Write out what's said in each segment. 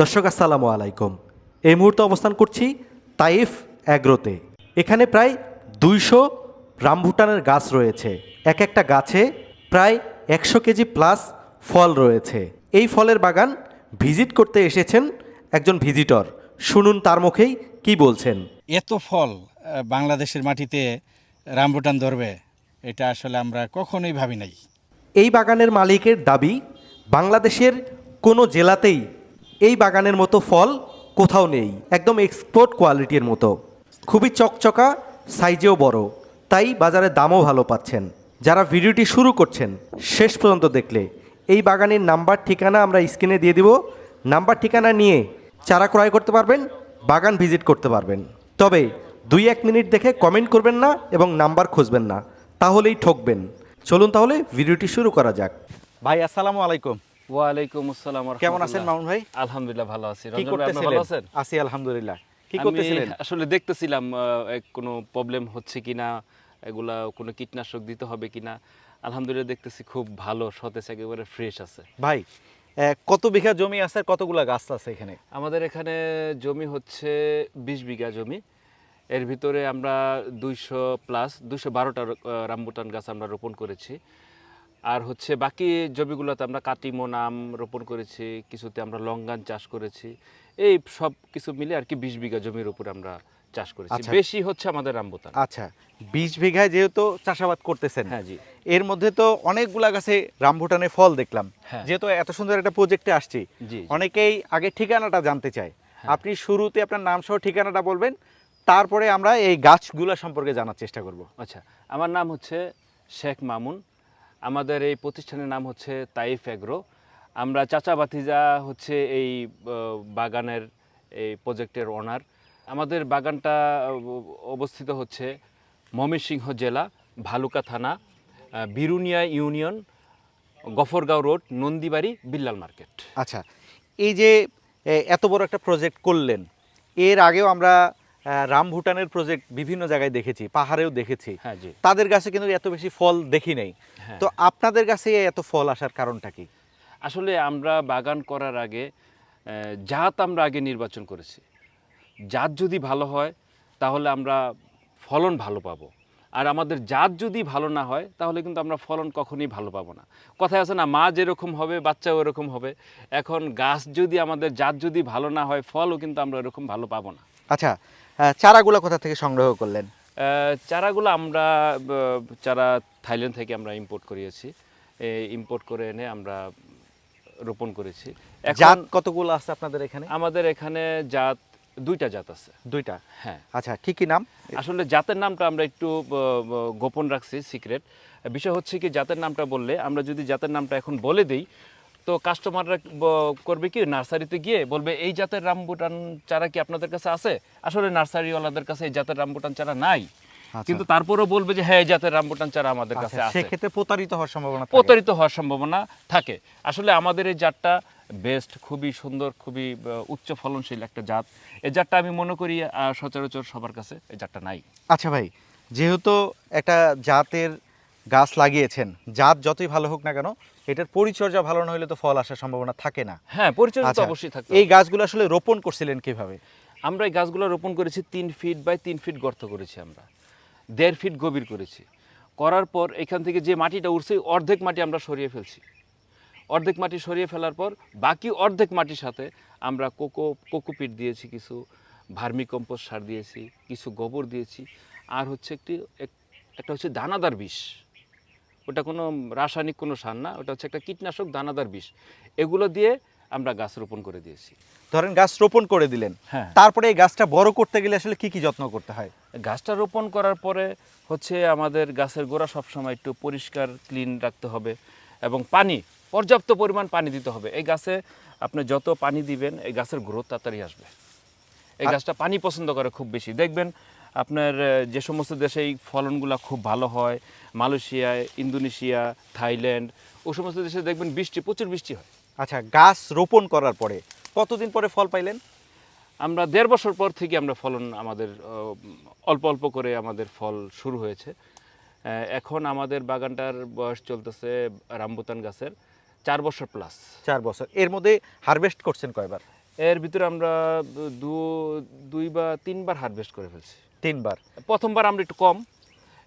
দর্শক আসসালামু আলাইকুম। এই মুহূর্তে অবস্থান করছি তাইফ অ্যাগ্রোতে এখানে প্রায় দুইশো রামভুটানের গাছ রয়েছে। এক একটা গাছে প্রায় একশো কেজি প্লাস ফল রয়েছে। এই ফলের বাগান ভিজিট করতে এসেছেন একজন ভিজিটর। শুনুন তার মুখেই কি বলছেন। এত ফল বাংলাদেশের মাটিতে রামবুটান ধরবে এটা আসলে আমরা কখনোই ভাবি নাই। এই বাগানের মালিকের দাবি বাংলাদেশের কোনো জেলাতেই এই বাগানের মতো ফল কোথাও নেই, একদম এক্সপোর্ট কোয়ালিটির মতো। খুবই চকচকা সাইজেও বড়। তাই বাজারে দামও ভালো পাচ্ছেন। যারা ভিডিওটি শুরু করছেন, শেষ পর্যন্ত দেখলে, এই বাগানের নাম্বার ঠিকানা আমরা স্ক্রিনে দিয়ে দিব। নাম্বার ঠিকানা নিয়ে চারা ক্রয় করতে পারবেন, বাগান ভিজিট করতে পারবেন। তবে দুই এক মিনিট দেখে কমেন্ট করবেন না এবং নাম্বার খুঁজবেন না, তাহলেই ঠকবেন। চলুন তাহলে ভিডিওটি শুরু করা যাক। ভাই, আসসালামু আলাইকুম। ওয়ালাইকুম আসসালাম কেমন আছেন মামুন ভাই? আলহামদুলিল্লাহ ভালো আছি। রঞ্জন ভাই, আপনি ভালো আছেন? আছি আলহামদুলিল্লাহ। কি করতেছিলেন? আসলে দেখতেছিলাম কোনো প্রবলেম হচ্ছে কিনা এগুলা কোনো কীটনাশক দিতে হবে কিনা। আলহামদুলিল্লাহ দেখতেছি খুব ভালো সতেজ একেবারে ফ্রেশ আছে। ভাই কত বিঘা জমি আছে আর কতগুলা গাছ আছে এখানে? আমাদের এখানে জমি হচ্ছে বিশ বিঘা জমি। এর ভিতরে আমরা দুইশো প্লাস দুইশো বারোটা রামবুটান গাছ আমরা রোপণ করেছি। আর হচ্ছে বাকি জমিগুলোতে আমরা কাটিমন আম রোপণ করেছি কিছুতে আমরা লঙ্গান চাষ করেছি এই সব কিছু মিলে আর কি বিশ বিঘা জমির উপর আমরা চাষ করেছি আচ্ছা। বেশি হচ্ছে আমাদের রামবুটান আচ্ছা বিশ বিঘায় যেহেতু চাষাবাদ করতেছেন হ্যাঁ জি এর মধ্যে তো অনেকগুলা গাছে রামভুটানের ফল দেখলাম হ্যাঁ। যেহেতু এত সুন্দর একটা প্রজেক্টে আসছি। অনেকেই আগে ঠিকানাটা জানতে চায় হ্যাঁ। আপনি শুরুতে আপনার নাম সহ ঠিকানাটা বলবেন তারপরে আমরা এই গাছগুলা সম্পর্কে জানার চেষ্টা করব আচ্ছা আমার নাম হচ্ছে শেখ মামুন আমাদের এই প্রতিষ্ঠানের নাম হচ্ছে তাইফ এগ্রো। আমরা চাচা বাতিজা হচ্ছে এই বাগানের এই প্রজেক্টের ওনার। আমাদের বাগানটা অবস্থিত হচ্ছে ময়মনসিংহ জেলা, ভালুকা থানা Birunia union, Gafargaon road, Nandibari, Billal market. আচ্ছা এই যে এত বড় একটা প্রজেক্ট করলেন, এর আগেও আমরা আহ, রামভুটানের প্রজেক্ট বিভিন্ন জায়গায় দেখেছি পাহাড়েও দেখেছি। হ্যাঁ তাদের কাছে কিন্তু এত বেশি ফল দেখি নাই। হ্যাঁ। তো আপনাদের কাছে এত ফল আসার কারণটা কি? আসলে আমরা বাগান করার আগে জাত আমরা আগে নির্বাচন করেছি। জাত যদি ভালো হয় তাহলে আমরা ফলন ভালো পাবো। আর আমাদের জাত যদি ভালো না হয় তাহলে কিন্তু আমরা ফলন কখনই ভালো পাবো না। কথায় আছে না মা যেরকম হবে বাচ্চাও এরকম হবে। এখন গাছ যদি আমাদের জাত যদি ভালো না হয় ফলও কিন্তু আমরা এরকম ভালো পাবো না। আচ্ছা চারাগুলা কোথা থেকে সংগ্রহ করলেন? চারাগুলো আমরা চারা থাইল্যান্ড থেকে আমরা ইম্পোর্ট করিয়েছি। ইম্পোর্ট করে এনে আমরা রোপণ করেছি। জাত কতগুলো আছে আপনাদের এখানে? আমাদের এখানে জাত দুইটা জাত আছে। দুইটা? হ্যাঁ। আচ্ছা কি কি নাম? আসলে জাতের নামটা আমরা একটু গোপন রাখছি সিক্রেট। বিষয় হচ্ছে কি জাতের নামটা বললে আমরা যদি জাতের নামটা এখন বলে দিই তো কাস্টমাররা করবে কি নার্সারিতে গিয়ে বলবে এই জাতের রামবুটান চারা কি আপনাদের কাছে আছে? আসলে নার্সারিওয়ালাদের কাছে এই জাতের রামবুটান চারা নাই। কিন্তু তারপরেও বলবে যে হ্যাঁ জাতের রামবুটান চারা আমাদের কাছে আচ্ছা, আছে। সেক্ষেত্রে প্রতারিত হওয়ার সম্ভাবনা থাকে। প্রতারিত হওয়ার সম্ভাবনা থাকে। আসলে আমাদের এই জাতটা বেস্ট খুবই সুন্দর খুবই উচ্চ ফলনশীল একটা জাত। এই জাতটা আমি মনে করি সচরাচর সবার কাছে এই জাতটা নাই। আচ্ছা ভাই যেহেতু একটা জাতের গাছ লাগিয়েছেন জাত যতই ভালো হোক না কেন এটার পরিচর্যা ভালো না হলে তো ফল আসার সম্ভাবনা থাকে না। হ্যাঁ পরিচর্যা তো আচ্ছা, অবশ্যই থাকবে এই গাছগুলো আসলে রোপণ করছিলেন কীভাবে? আমরা এই গাছগুলো রোপণ করেছি তিন ফিট বাই তিন ফিট গর্ত করেছি আমরা। দেড় ফিট গভীর করেছি। করার পর এখান থেকে যে মাটিটা উঠছে অর্ধেক মাটি আমরা সরিয়ে ফেলছি। অর্ধেক মাটি সরিয়ে ফেলার পর বাকি অর্ধেক মাটির সাথে আমরা কোকো কোকোপিট দিয়েছি কিছু ভার্মি কম্পোস্ট সার দিয়েছি কিছু গোবর দিয়েছি। আর হচ্ছে একটি এক- একটা হচ্ছে দানাদার বিষ। ওটা কোনো রাসায়নিক কোনো সার না ওটা হচ্ছে একটা কীটনাশক দানাদার বিষ। এগুলো দিয়ে আমরা গাছ রোপণ করে দিয়েছি। ধরেন গাছ রোপণ করে দিলেন। হ্যাঁ। তারপরে এই গাছটা বড় করতে গেলে আসলে কি কি যত্ন করতে হয়? গাছটা রোপণ করার পরে হচ্ছে আমাদের গাছের গোড়া সবসময় একটু পরিষ্কার ক্লিন রাখতে হবে এবং পানি পর্যাপ্ত পরিমাণ পানি দিতে হবে। এই গাছে আপনি যত পানি দিবেন এই গাছের গ্রোথ তাড়াতাড়ি আসবে। এই গাছটা পানি পছন্দ করে খুব বেশি। দেখবেন আপনার যে সমস্ত দেশে এই ফলনগুলো খুব ভালো হয় মালয়েশিয়া ইন্দোনেশিয়া থাইল্যান্ড ও সমস্ত দেশে দেখবেন বৃষ্টি প্রচুর বৃষ্টি হয়। আচ্ছা গাছ রোপণ করার পরে কতদিন পরে ফল পাইলেন? আমরা দেড় বছর পর থেকে আমরা ফলন আমাদের অল্প অল্প করে আমাদের ফল শুরু হয়েছে। এখন আমাদের বাগানটার বয়স চলতেছে রামবুতান গাছের চার বছর প্লাস চার বছর। এর মধ্যে হারভেস্ট করছেন কয়বার? এর ভিতরে আমরা দু দুই বা তিনবার হারভেস্ট করে ফেলছি। তিনবার। প্রথমবার আমরা একটু কম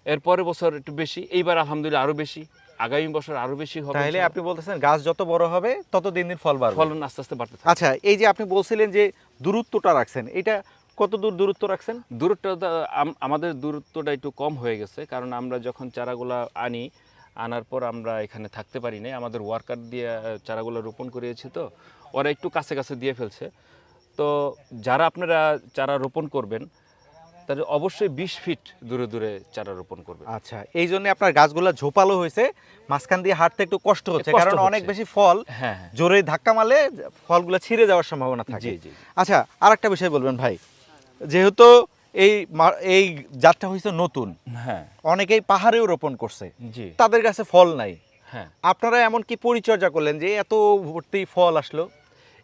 এর পরের বছর একটু বেশি এইবার আলহামদুলিল্লাহ আরও বেশি আগামী বছর আরও বেশি হবে তাহলে আপনি বলতেছেন গাছ যত বড় হবে তত দিন দিন ফল বাড়বে। ফলন আস্তে আস্তে বাড়তে আচ্ছা এই যে আপনি বলছিলেন যে দূরত্বটা রাখছেন এটা কত দূর দূরত্ব রাখছেন? দূরত্বটা আম- আমাদের দূরত্বটা একটু কম হয়ে গেছে কারণ আমরা যখন চারাগুলা আনি আনার পর আমরা এখানে থাকতে পারি নাই আমাদের ওয়ার্কার দিয়ে চারাগুলো রোপণ করিয়েছি তো ওরা একটু কাছে কাছে দিয়ে ফেলছে। তো যারা আপনারা চারা রোপণ করবেন তাদের অবশ্যই বিশ ফিট দূরে দূরে চারা রোপণ করবে। আচ্ছা এই জন্য আপনার গাছগুলো ঝোপালো হয়েছে মাঝখান দিয়ে হাঁটতে একটু কষ্ট হচ্ছে কারণ অনেক বেশি ফল হ্যাঁ হ্যাঁ। জোরে ধাক্কা মারলে ফলগুলো ছিঁড়ে যাওয়ার সম্ভাবনা থাকে। আচ্ছা আর একটা বিষয় বলবেন ভাই যেহেতু এই এই জাতটা হয়েছে নতুন হ্যাঁ। অনেকেই পাহাড়েও রোপণ করছে জি। তাদের কাছে ফল নাই। হ্যাঁ। আপনারা এমন কি পরিচর্যা করলেন যে এত ভর্তি ফল আসলো?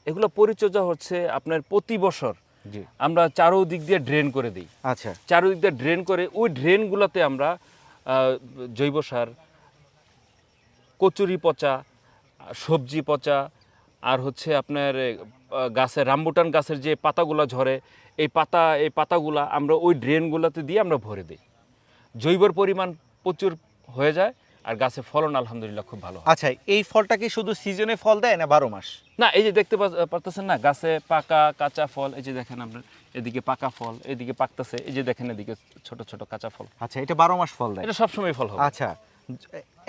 এগুলো পরিচর্যা হচ্ছে আপনার প্রতি বছর জি। আমরা চারোদিক দিয়ে ড্রেন করে দিই। আচ্ছা। চারোদিক দিয়ে ড্রেন করে ওই ড্রেনগুলোতে আমরা জৈব সার কচুরি পচা সবজি পচা আর হচ্ছে আপনার গাছের রামবুটান গাছের যে পাতাগুলো ঝরে এই পাতা এই পাতাগুলা আমরা ওই ড্রেনগুলোতে দিয়ে আমরা ভরে দিই। জৈবর পরিমাণ প্রচুর হয়ে যায় আর গাছে ফলন আলহামদুলিল্লাহ খুব ভালো আচ্ছা এই ফলটা কি শুধু সিজনে ফল দেয় না বারো মাস? না এই যে দেখতে পারতেছেন না গাছে পাকা কাঁচা ফল এই যে দেখেন আপনার এদিকে পাকা ফল এদিকে পাকতেছে এই যে দেখেন এদিকে ছোট ছোট কাঁচা ফল। আচ্ছা এটা বারো মাস ফল দেয়? এটা সবসময় ফল হবে। আচ্ছা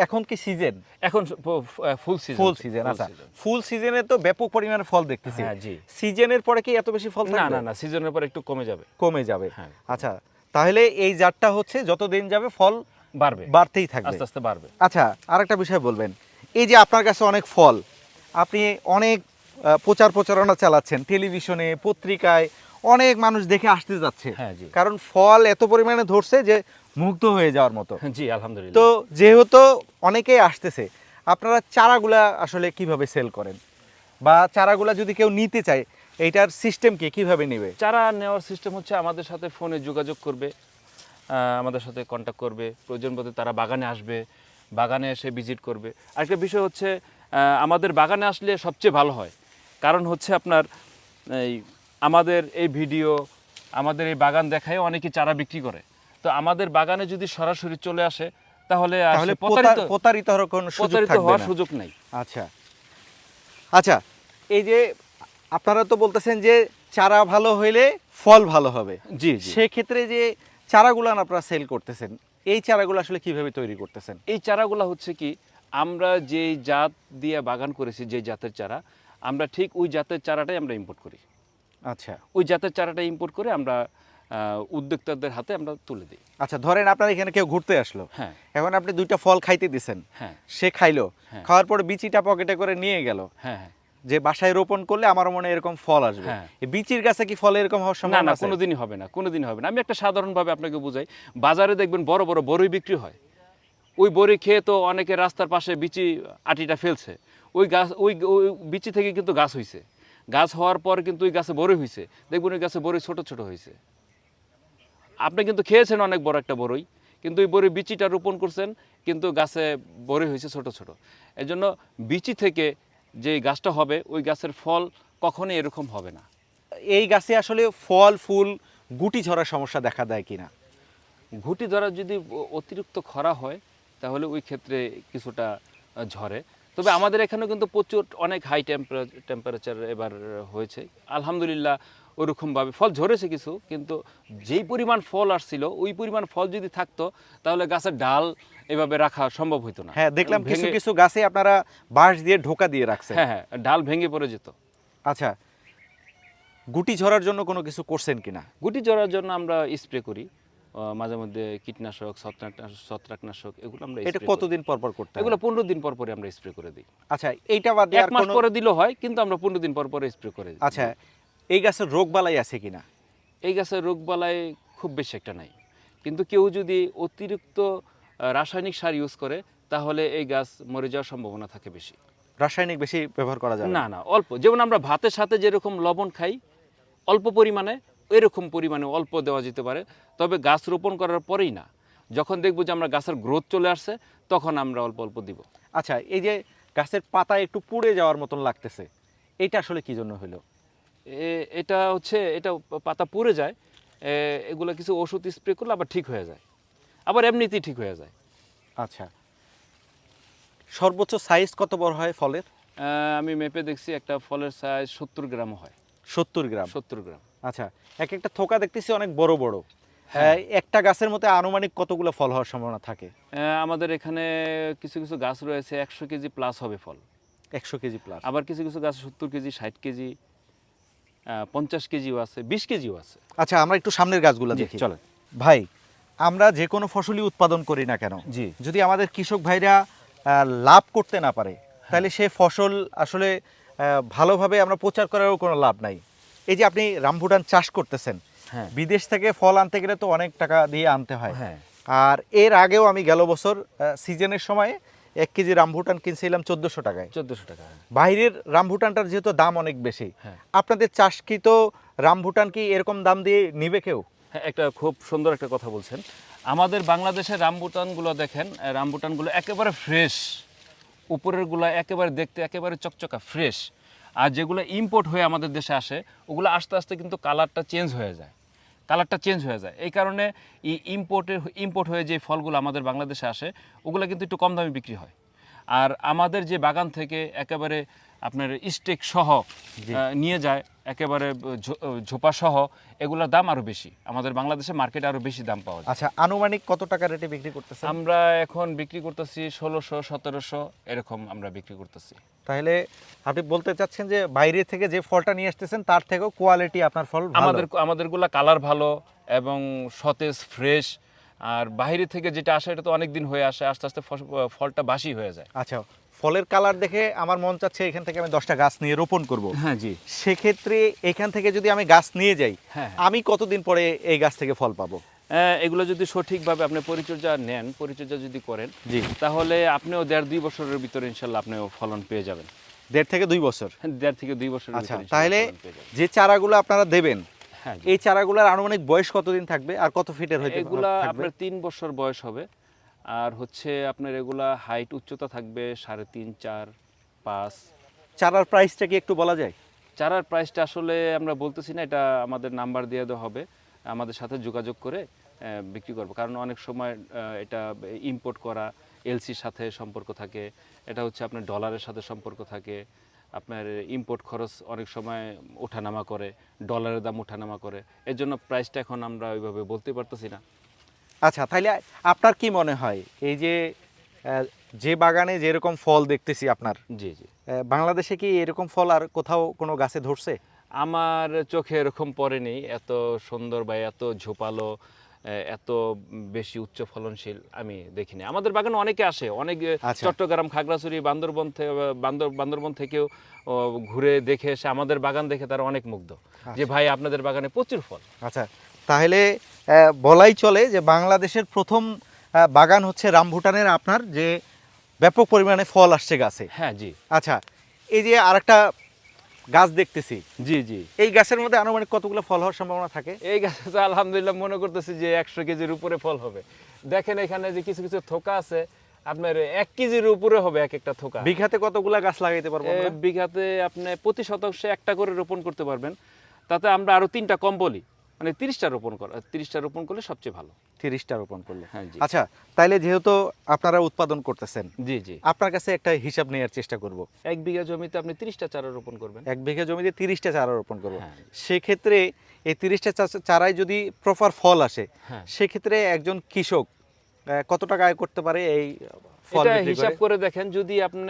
এখন কি সিজন? এখন ফুল সিজন। ফুল সিজন আচ্ছা। ফুল সিজনে তো ব্যাপক পরিমাণে ফল দেখতেছি। হ্যাঁ, জি। সিজনের পরে কি এত বেশি ফল না না না সিজনের পরে একটু কমে যাবে। কমে যাবে। হ্যাঁ। আচ্ছা তাহলে এই জাতটা হচ্ছে যত দিন যাবে ফল বাড়বে। বাড়তেই থাকবে। আস্তে আস্তে বাড়বে। আচ্ছা আরেকটা বিষয় বলবেন। এই যে আপনার কাছে অনেক ফল আপনি অনেক প্রচার প্রচারণা চালাচ্ছেন টেলিভিশনে পত্রিকায় অনেক মানুষ দেখে আসতে যাচ্ছে। হ্যাঁ, জি। কারণ ফল এত পরিমাণে ধরছে যে মুগ্ধ হয়ে যাওয়ার মতো। জি আলহামদুলিল্লাহ। তো যেহেতু অনেকেই আসতেছে আপনারা চারাগুলা আসলে কীভাবে সেল করেন? বা চারাগুলা যদি কেউ নিতে চায় এইটার সিস্টেম কি কীভাবে নেবে? চারা নেওয়ার সিস্টেম হচ্ছে আমাদের সাথে ফোনে যোগাযোগ করবে। আমাদের সাথে কন্ট্যাক্ট করবে। প্রয়োজন বোধে তারা বাগানে আসবে বাগানে এসে ভিজিট করবে। আরেকটা বিষয় হচ্ছে আমাদের বাগানে আসলে সবচেয়ে ভালো হয়। কারণ হচ্ছে আপনার এই আমাদের এই ভিডিও আমাদের এই বাগান দেখায় অনেকে চারা বিক্রি করে। তো আমাদের বাগানে যদি সরাসরি চলে আসে তাহলে প্রতারিত প্রতারিত হওয়ার সুযোগ নেই। আচ্ছা। আচ্ছা এই যে আপনারা তো বলতেছেন যে চারা ভালো হইলে ফল ভালো হবে। জি জি। সেক্ষেত্রে যে চারাগুলো আপনারা সেল করতেছেন? এই চারাগুলো আসলে কীভাবে তৈরি করতেছেন? এই চারাগুলো হচ্ছে কি আমরা যেই জাত দিয়ে বাগান করেছি যে জাতের চারা আমরা ঠিক ওই জাতের চারাটাই আমরা ইম্পোর্ট করি। আচ্ছা। ওই জাতের চারাটা ইম্পোর্ট করে আমরা উদ্যোক্তাদের হাতে আমরা তুলে দিই। আচ্ছা ধরেন আপনার এখানে কেউ ঘুরতে আসলো। হ্যাঁ। এখন আপনি দুইটা ফল খাইতে দিছেন। হ্যাঁ। সে খাইলো হ্যাঁ। খাওয়ার পরে বিচিটা পকেটে করে নিয়ে গেল। হ্যাঁ হ্যাঁ। যে বাসায় রোপণ করলে আমার মনে এরকম ফল আসবে। হ্যাঁ। বিচির গাছে কি ফল এরকম হওয়ার না সম্ভাবনা না কোনোদিনই হবে না কোনোদিনই হবে না। আমি একটা সাধারণভাবে আপনাকে বুঝাই বাজারে দেখবেন বড় বড় বড়ই বিক্রি হয়। ওই বড়ি খেয়ে তো অনেকে রাস্তার পাশে বিচি আটিটা ফেলছে। ওই গাছ ওই ওই বিচি থেকে কিন্তু গাছ হইছে। গাছ হওয়ার পর কিন্তু ওই গাছে বড়ই হয়েছে দেখবেন ওই গাছে বড়ই ছোট ছোট হয়েছে আপনি কিন্তু খেয়েছেন অনেক বড় একটা বড়ই কিন্তু ওই বড়ই বিচিটা রোপণ করছেন কিন্তু গাছে বড়ই হয়েছে ছোট ছোট। এর জন্য বিচি থেকে যে গাছটা হবে ওই গাছের ফল কখনই এরকম হবে না। এই গাছে আসলে ফল ফুল গুটি ঝরার সমস্যা দেখা দেয় কিনা? গুটি ধরা যদি অতিরিক্ত খরা হয় তাহলে ওই ক্ষেত্রে কিছুটা ঝরে। তবে আমাদের এখানেও কিন্তু প্রচুর অনেক হাই টেম্পারেচার এবার হয়েছে। আলহামদুলিল্লাহ ওরকমভাবে ফল ঝরেছে কিছু কিন্তু যেই পরিমাণ ফল আসছিল ওই পরিমাণ ফল যদি থাকতো তাহলে গাছের ডাল এভাবে রাখা সম্ভব হতো না। হ্যাঁ দেখলাম কিছু কিছু গাছে আপনারা বাঁশ দিয়ে ঢোকা দিয়ে রাখছেন। হ্যাঁ হ্যাঁ ডাল ভেঙে পড়ে যেত। আচ্ছা গুটি ঝরার জন্য কোনো কিছু করছেন কিনা? গুটি ঝরার জন্য আমরা স্প্রে করি মাঝে মধ্যে কীটনাশক ছত্রাকনাশক এগুলো আমরা এটা কতদিন পর পর করতে হয়? এগুলো পনেরো দিন পর পরে আমরা স্প্রে করে দিই। আচ্ছা এইটা বাদ এক মাস পরে দিলেও হয় কিন্তু আমরা পনেরো দিন পর পরে স্প্রে করে দিই। আচ্ছা এই গাছের রোগ বালাই আছে কিনা? এই গাছের রোগ বালাই খুব বেশি একটা নাই। কিন্তু কেউ যদি অতিরিক্ত রাসায়নিক সার ইউজ করে তাহলে এই গাছ মরে যাওয়ার সম্ভাবনা থাকে বেশি। রাসায়নিক বেশি ব্যবহার করা যায় না না অল্প। যেমন আমরা ভাতের সাথে যেরকম লবণ খাই অল্প পরিমাণে এরকম পরিমাণে অল্প দেওয়া যেতে পারে। তবে গাছ রোপণ করার পরেই না। যখন দেখব যে আমরা গাছের গ্রোথ চলে আসছে তখন আমরা অল্প অল্প দিব। আচ্ছা এই যে গাছের পাতা একটু পুড়ে যাওয়ার মতন লাগতেছে এটা আসলে কি জন্য হলো? এটা হচ্ছে এটা পাতা পুড়ে যায় এগুলো কিছু ওষুধ স্প্রে করলে আবার ঠিক হয়ে যায়। আবার এমনিতেই ঠিক হয়ে যায়। আচ্ছা। সর্বোচ্চ সাইজ কত বড় হয় ফলের? আমি মেপে দেখছি একটা ফলের সাইজ সত্তর গ্রাম হয়। সত্তর গ্রাম? সত্তর গ্রাম। আচ্ছা এক একটা থোকা দেখতেছি অনেক বড় বড়। হ্যাঁ। একটা গাছের মধ্যে আনুমানিক কতগুলো ফল হওয়ার সম্ভাবনা থাকে? আমাদের এখানে কিছু কিছু গাছ রয়েছে একশো কেজি প্লাস হবে ফল। একশো কেজি প্লাস আবার কিছু কিছু গাছ সত্তর কেজি ষাট কেজি। পঞ্চাশ কেজিও আছে বিশ কেজিও আছে। আচ্ছা আমরা একটু সামনের গাছগুলো দেখি। চলেন। ভাই আমরা যে কোনো ফসলই উৎপাদন করি না কেন? জি। যদি আমাদের কৃষক ভাইরা লাভ করতে না পারে তাহলে সে ফসল আসলে ভালোভাবে আমরা প্রচার করারও কোনো লাভ নাই। এই যে আপনি রামভুটান চাষ করতেছেন হ্যাঁ। বিদেশ থেকে ফল আনতে গেলে তো অনেক টাকা দিয়ে আনতে হয়। হ্যাঁ। আর এর আগেও আমি গেল বছর সিজনের সময় এক কেজি রামভুটান কিনছিলাম চোদ্দোশো টাকায়। চোদ্দোশো টাকা বাইরের রামভুটানটার যেহেতু দাম অনেক বেশি হ্যাঁ। আপনাদের চাষকৃত রামভুটান কি এরকম দাম দিয়ে নিবে কেউ? হ্যাঁ একটা খুব সুন্দর একটা কথা বলছেন। আমাদের বাংলাদেশের রামবুটানগুলো দেখেন রামবুটানগুলো একেবারে ফ্রেশ উপরেরগুলো একেবারে দেখতে একেবারে চকচকা ফ্রেশ আর যেগুলো ইম্পোর্ট হয়ে আমাদের দেশে আসে ওগুলো আস্তে আস্তে কিন্তু কালারটা চেঞ্জ হয়ে যায়। কালারটা চেঞ্জ হয়ে যায়। এই কারণে ইম্পোর্টের ইম্পোর্ট হয়ে যে ফলগুলো আমাদের বাংলাদেশে আসে, ওগুলো কিন্তু একটু কম দামে বিক্রি হয়। আর আমাদের যে বাগান থেকে একেবারে আপনার স্টেক সহ নিয়ে যায় একেবারে ঝোপা সহ এগুলোর দাম আরও বেশি। আমাদের বাংলাদেশে মার্কেটে আরও বেশি দাম পাওয়া যায়। আচ্ছা আনুমানিক কত টাকা রেটে বিক্রি করতেছেন? আমরা এখন বিক্রি করতেছি ষোলোশো সতেরোশো এরকম আমরা বিক্রি করতেছি। তাহলে আপনি বলতে চাচ্ছেন যে বাইরে থেকে যে ফলটা নিয়ে আসতেছেন তার থেকেও কোয়ালিটি আপনার ফল আমাদের আমাদেরগুলা কালার ভালো এবং সতেজ ফ্রেশ আর বাইরে থেকে যেটা আসে এটা তো অনেক দিন হয়ে আসে আস্তে আস্তে ফলটা বাসি হয়ে যায়। আচ্ছা ফলের কালার দেখে আমার মন চাচ্ছে এখান থেকে আমি দশটা গাছ নিয়ে রোপণ করব। হ্যাঁ জি। সেক্ষেত্রে এখান থেকে যদি আমি গাছ নিয়ে যাই হ্যাঁ। আমি কতদিন পরে এই গাছ থেকে ফল পাবো? এগুলো যদি সঠিকভাবে আপনি পরিচর্যা নেন পরিচর্যা যদি করেন জি। তাহলে আপনিও দেড় দুই বছরের ভিতরে ইনশাল্লাহ আপনিও ফলন পেয়ে যাবেন। দেড় থেকে দুই বছর? হ্যাঁ, দেড় থেকে দুই বছর আচ্ছা তাহলে। যে চারাগুলো আপনারা দেবেন হ্যাঁ। এই চারাগুলোর আনুমানিক বয়স কতদিন থাকবে আর কত ফিটের হইতে এগুলা আপনার তিন বছর বয়স হবে। আর হচ্ছে আপনার এগুলা হাইট উচ্চতা থাকবে সাড়ে তিন চার পাঁচ। চারার প্রাইসটা কি একটু বলা যায়? চারার প্রাইসটা আসলে আমরা বলতেছি না এটা আমাদের নাম্বার দিয়ে দেওয়া হবে। আমাদের সাথে যোগাযোগ করে বিক্রি করব। কারণ অনেক সময় এটা ইম্পোর্ট করা এলসির সাথে সম্পর্ক থাকে। এটা হচ্ছে আপনার ডলারের সাথে সম্পর্ক থাকে। আপনার ইম্পোর্ট খরচ অনেক সময় ওঠানামা করে ডলারের দাম ওঠানামা করে। এর জন্য প্রাইসটা এখন আমরা ওইভাবে বলতে পারতেছি না। আচ্ছা তাহলে আপনার কি মনে হয়? এই যে যে বাগানে যেরকম ফল দেখতেছি আপনার জি জি। বাংলাদেশে কি এরকম ফল আর কোথাও কোনো গাছে ধরছে? আমার চোখে এরকম পড়েনি। এত সুন্দর বা এত ঝোপালো এত বেশি উচ্চ ফলনশীল আমি দেখিনি। আমাদের বাগানে অনেকে আসে অনেক আচ্ছা। চট্টগ্রাম খাগড়াছড়ি বান্দরবন থেকে বান্দর বান্দরবন থেকেও ঘুরে দেখে এসে আমাদের বাগান দেখে তারা অনেক মুগ্ধ। যে ভাই আপনাদের বাগানে প্রচুর ফল। আচ্ছা তাহলে বলাই চলে যে বাংলাদেশের প্রথম বাগান হচ্ছে রামভুটানের আপনার যে ব্যাপক পরিমাণে ফল আসছে গাছে। হ্যাঁ জি। আচ্ছা এই যে আরেকটা গাছ দেখতেছি। জি জি। এই গাছের মধ্যে আনুমানিক কতগুলো ফল হওয়ার সম্ভাবনা থাকে? এই গাছে তো আলহামদুলিল্লাহ মনে করতেছি যে একশো কেজির উপরে ফল হবে। দেখেন এখানে যে কিছু কিছু থোকা আছে আপনার এক কেজির উপরে হবে এক একটা থোকা। বিঘাতে কতগুলা গাছ লাগাইতে পারব বিঘাতে আপনি প্রতি শতাংশে একটা করে রোপণ করতে পারবেন। তাতে আমরা আরও তিনটা কম বলি। মানে তিরিশটা রোপণ করা তিরিশটা রোপণ করলে সবচেয়ে ভালো। তিরিশটা রোপণ করলে। হ্যাঁ জি। আচ্ছা তাইলে যেহেতু আপনারা উৎপাদন করতেছেন জি জি। আপনার কাছে একটা হিসাব নেওয়ার চেষ্টা করব। এক বিঘা জমিতে আপনি তিরিশটা চারা রোপণ করবেন। এক বিঘা জমিতে তিরিশটা চারা রোপণ করব। হ্যাঁ। সেক্ষেত্রে এই তিরিশটা চারায় যদি প্রপার ফল আসে হ্যাঁ। সেক্ষেত্রে একজন কৃষক কত টাকা আয় করতে পারে এই ফল হিসাব? করে দেখেন যদি আপনি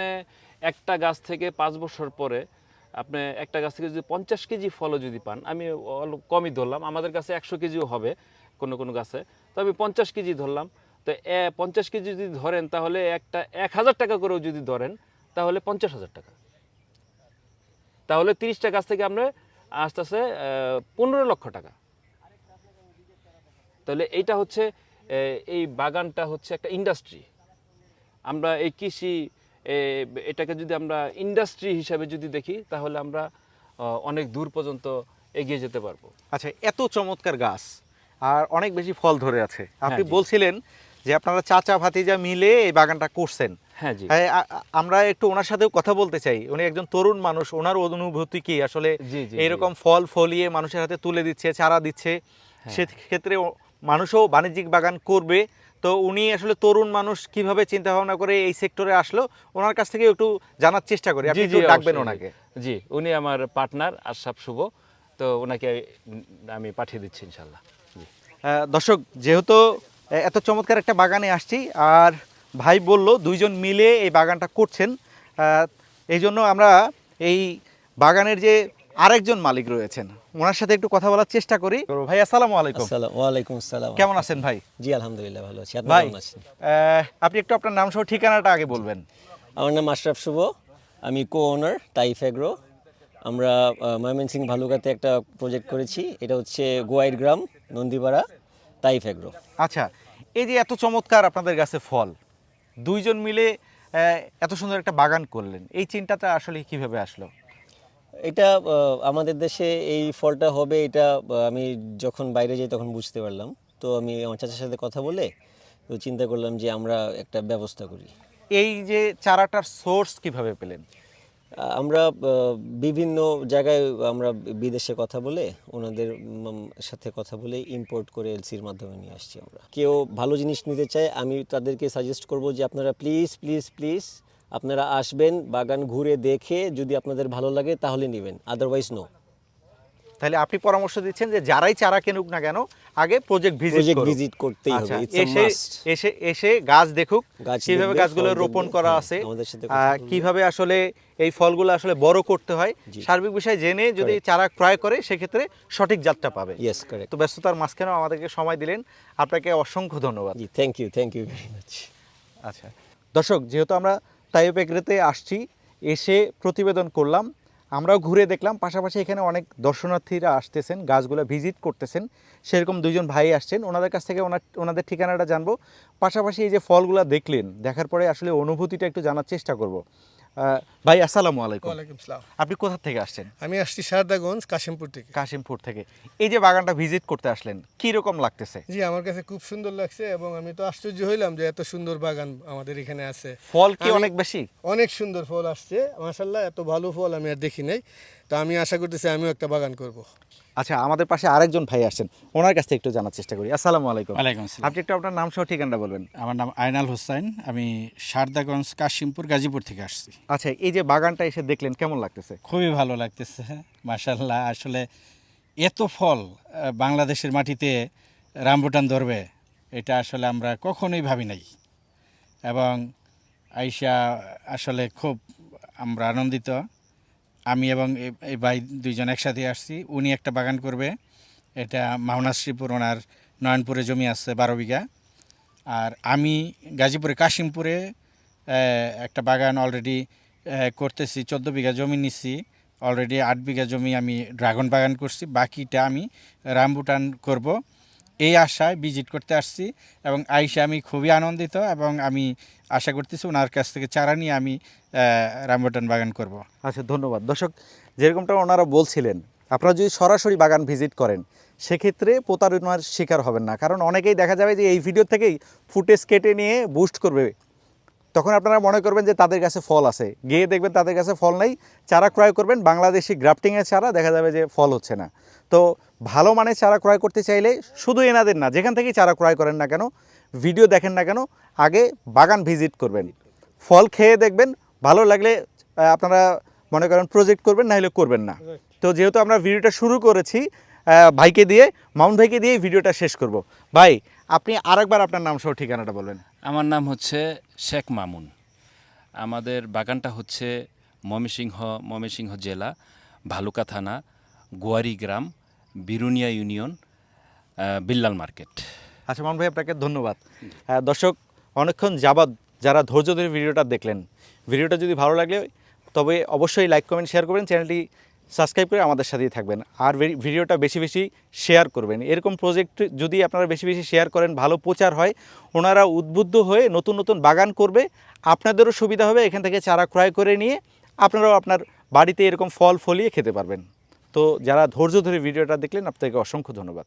একটা গাছ থেকে পাঁচ বছর পরে আপনি একটা গাছ থেকে যদি পঞ্চাশ কেজি ফলও যদি পান, আমি কমই ধরলাম, আমাদের কাছে একশো কেজিও হবে কোনো কোনো গাছে, তো আমি পঞ্চাশ কেজি ধরলাম, তো পঞ্চাশ কেজি যদি ধরেন, তাহলে একটা এক হাজার টাকা করেও যদি ধরেন, তাহলে পঞ্চাশ হাজার টাকা। তাহলে তিরিশটা গাছ থেকে আমরা আস্তে আস্তে পনেরো লক্ষ টাকা। তাহলে এইটা হচ্ছে এই বাগানটা হচ্ছে একটা ইন্ডাস্ট্রি। আমরা এই কৃষি এটাকে যদি আমরা ইন্ডাস্ট্রি হিসাবে যদি দেখি তাহলে আমরা অনেক দূর পর্যন্ত এগিয়ে যেতে পারব। আচ্ছা এত চমৎকার গাছ আর অনেক বেশি ফল ধরে আছে। আপনি বলছিলেন যে আপনারা চাচা ভাতিজা মিলে এই বাগানটা করছেন। হ্যাঁ জি। হ্যাঁ, আমরা একটু ওনার সাথেও কথা বলতে চাই। উনি একজন তরুণ মানুষ ওনার অনুভূতি কি? আসলে জি, ফল ফলিয়ে মানুষের হাতে তুলে দিচ্ছে চারা দিচ্ছে। হ্যাঁ। সেক্ষেত্রে মানুষও বাণিজ্যিক বাগান করবে। তো উনি আসলে তরুণ মানুষ কীভাবে চিন্তা ভাবনা করে এই সেক্টরে আসলো ওনার কাছ থেকে একটু জানার চেষ্টা করি। আপনি একটু ডাকবেন ওনাকে। জি। জি উনি আমার পার্টনার আশরাফ শুভ। তো ওনাকে আমি পাঠিয়ে দিচ্ছি ইনশাল্লাহ দর্শক যেহেতু এত চমৎকার একটা বাগানে আসছি আর ভাই বলল দুইজন মিলে এই বাগানটা করছেন। এই জন্য আমরা এই বাগানের যে আরেকজন মালিক রয়েছেন। ওনার সাথে একটু কথা বলার চেষ্টা করি। ভাই আসসালামু আলাইকুম। ওয়ালাইকুম আসসালাম। কেমন আছেন ভাই? জি আলহামদুলিল্লাহ ভালো আছি। আপনি ভাই কেমন আছেন? আপনি একটু আপনার নাম সহ ঠিকানাটা আগে বলবেন। আমার নাম আশরাফ শুভ। আমি কো ওনার টাইফ এগ্রো আমরা আহ, ময়মনসিংহ ভালুকাতে একটা প্রজেক্ট করেছি। এটা হচ্ছে গোয়াইর গ্রাম নন্দীপাড়া টাইফ এগ্রো আচ্ছা এই যে এত চমৎকার আপনাদের কাছে ফল দুইজন মিলে এত সুন্দর একটা বাগান করলেন এই চিন্তাটা আসলে কীভাবে আসলো? এটা আমাদের দেশে এই ফলটা হবে এটা আমি যখন বাইরে যাই তখন বুঝতে পারলাম। তো আমি আমার চাচার সাথে কথা বলে তো চিন্তা করলাম যে আমরা একটা ব্যবস্থা করি। এই যে চারাটার সোর্স কীভাবে পেলেন? আমরা বিভিন্ন জায়গায় আমরা বিদেশে কথা বলে ওনাদের সাথে কথা বলে ইম্পোর্ট করে এলসির মাধ্যমে নিয়ে আসছি আমরা। কেউ ভালো জিনিস নিতে চায় আমি তাদেরকে সাজেস্ট করব যে আপনারা প্লিজ প্লিজ প্লিজ আপনারা আসবেন বাগান ঘুরে দেখে যদি আপনাদের ভালো লাগে তাহলে নেবেন আদারওয়াইজ নো তাহলে আপনি পরামর্শ দিচ্ছেন যে যারাই চারা কিনুক না কেন আগে প্রজেক্ট ভিজিট প্রজেক্ট ভিজিট করতেই হবে এসে এসে এসে গাছ দেখুক কীভাবে গাছগুলো রোপণ করা হ্যাঁ, আছে। কীভাবে আসলে এই ফলগুলো আসলে বড় করতে হয় সার্বিক বিষয় জেনে যদি চারা ক্রয় করে সেক্ষেত্রে সঠিক জাতটা পাবে। ইয়েস কারেক্ট তো ব্যস্ততার মাঝখানেও আমাদেরকে সময় দিলেন আপনাকে অসংখ্য ধন্যবাদ। জি thank you thank you very much আচ্ছা দর্শক যেহেতু আমরা তাইপ এগ্রেতে আসছি, এসে প্রতিবেদন করলাম। আমরাও ঘুরে দেখলাম, পাশাপাশি এখানে অনেক দর্শনার্থীরা আসতেছেন, গাছগুলো ভিজিট করতেছেন। সেরকম দুজন ভাই আসছেন, ওনাদের কাছ থেকে ওনার, ওনাদের ঠিকানাটা জানব। পাশাপাশি এই যে ফলগুলো দেখলেন, দেখার পরে আসলে অনুভূতিটা একটু জানার চেষ্টা করব। ভাই আসসালামু আলাইকুম। আপনি কোথা থেকে আসছেন? আমি আসছি সারদাগঞ্জ কাশিমপুর থেকে। কাশিমপুর থেকে। এই যে বাগানটা ভিজিট করতে আসলেন কি রকম লাগতেছে? জি আমার কাছে খুব সুন্দর লাগছে এবং আমি তো আশ্চর্য হইলাম যে এত সুন্দর বাগান আমাদের এখানে আছে। ফল কি অনেক বেশি? অনেক সুন্দর ফল আসছে। মাশাল্লাহ এত ভালো ফল আমি আর দেখি নাই। তো আমি আশা করতেছি আমিও একটা বাগান করব। আচ্ছা আমাদের পাশে আরেকজন ভাই আসছেন ওনার কাছ থেকে একটু জানার চেষ্টা করি। আসসালামু আলাইকুম। ওয়ালাইকুম আসসালাম। আপনি একটু আপনার নাম সহ ঠিকানাটা বলবেন। আমার নাম আয়নাল হোসাইন আমি সারদাগঞ্জ কাশিমপুর গাজীপুর থেকে আসছি। আচ্ছা এই যে বাগানটা এসে দেখলেন কেমন লাগতেছে? খুবই ভালো লাগতেছে মাশাল্লাহ আসলে এত ফল বাংলাদেশের মাটিতে রামবুটান ধরবে এটা আসলে আমরা কখনোই ভাবি নাই। এবং আইসা আসলে খুব আমরা আনন্দিত। আমি এবং এই ভাই দুইজন একসাথে আসছি। উনি একটা বাগান করবে। এটা মাহনাশ্রীপুর ওনার নয়নপুরে জমি আছে বারো বিঘা। আর আমি গাজীপুরে, কাশিমপুরে একটা বাগান অলরেডি করতেছি, চোদ্দ বিঘা জমি নিচ্ছি অলরেডি আট বিঘা জমি আমি ড্রাগন বাগান করছি। বাকিটা আমি রামবুটান করব। এই আশায় ভিজিট করতে আসছি এবং আইসা আমি খুবই আনন্দিত এবং আমি আশা করতেছি ওনার কাছ থেকে চারা নিয়ে আমি রামবটন বাগান করব। আচ্ছা ধন্যবাদ। দর্শক যেরকমটা ওনারা বলছিলেন, আপনারা যদি সরাসরি বাগান ভিজিট করেন, সেক্ষেত্রে প্রতারণার শিকার হবেন না। কারণ অনেকেই দেখা যাবে যে এই ভিডিও থেকেই ফুটেজ কেটে নিয়ে বুস্ট করবে। তখন আপনারা মনে করবেন যে তাদের কাছে ফল আছে। গিয়ে দেখবেন তাদের কাছে ফল নেই। চারা ক্রয় করবেন বাংলাদেশি গ্রাফটিংয়ের চারা দেখা যাবে যে ফল হচ্ছে না। তো ভালো মানের চারা ক্রয় করতে চাইলে শুধু এনাদের না যেখান থেকেই চারা ক্রয় করেন না কেন ভিডিও দেখেন না কেন আগে বাগান ভিজিট করবেন। ফল খেয়ে দেখবেন ভালো লাগলে আপনারা মনে করেন প্রজেক্ট করবেন না হলে করবেন না। তো যেহেতু আমরা ভিডিওটা শুরু করেছি ভাইকে দিয়ে মাউন্ট ভাইকে দিয়ে ভিডিওটা শেষ করব। ভাই আপনি আরেকবার আপনার নাম সহ ঠিকানাটা বলবেন। আমার নাম হচ্ছে শেখ মামুন। আমাদের বাগানটা হচ্ছে ময়মনসিংহ ময়মনসিংহ জেলা, ভালুকা থানা, গোয়ারি গ্রাম, বিরুনিয়া ইউনিয়ন বিল্লাল মার্কেট। আচ্ছা মামুন ভাই, আপনাকে ধন্যবাদ। দর্শক, অনেকক্ষণ যাবাদ যারা ধৈর্য ধরে ভিডিওটা দেখলেন, ভিডিওটা যদি ভালো লাগে, তবে অবশ্যই লাইক কমেন্ট শেয়ার করবেন। চ্যানেলটি সাবস্ক্রাইব করে আমাদের সাথেই থাকবেন আর ভিডিওটা বেশি বেশি শেয়ার করবেন। এরকম প্রজেক্ট যদি আপনারা বেশি বেশি শেয়ার করেন, ভালো প্রচার হয়, ওনারা উদ্বুদ্ধ হয়ে নতুন নতুন বাগান করবে, আপনাদেরও সুবিধা হবে এখান থেকে চারা ক্রয় করে নিয়ে আপনারাও আপনার বাড়িতে এরকম ফল ফলিয়ে খেতে পারবেন। তো যারা ধৈর্য ধরে ভিডিওটা দেখলেন, আপনাকে অসংখ্য ধন্যবাদ।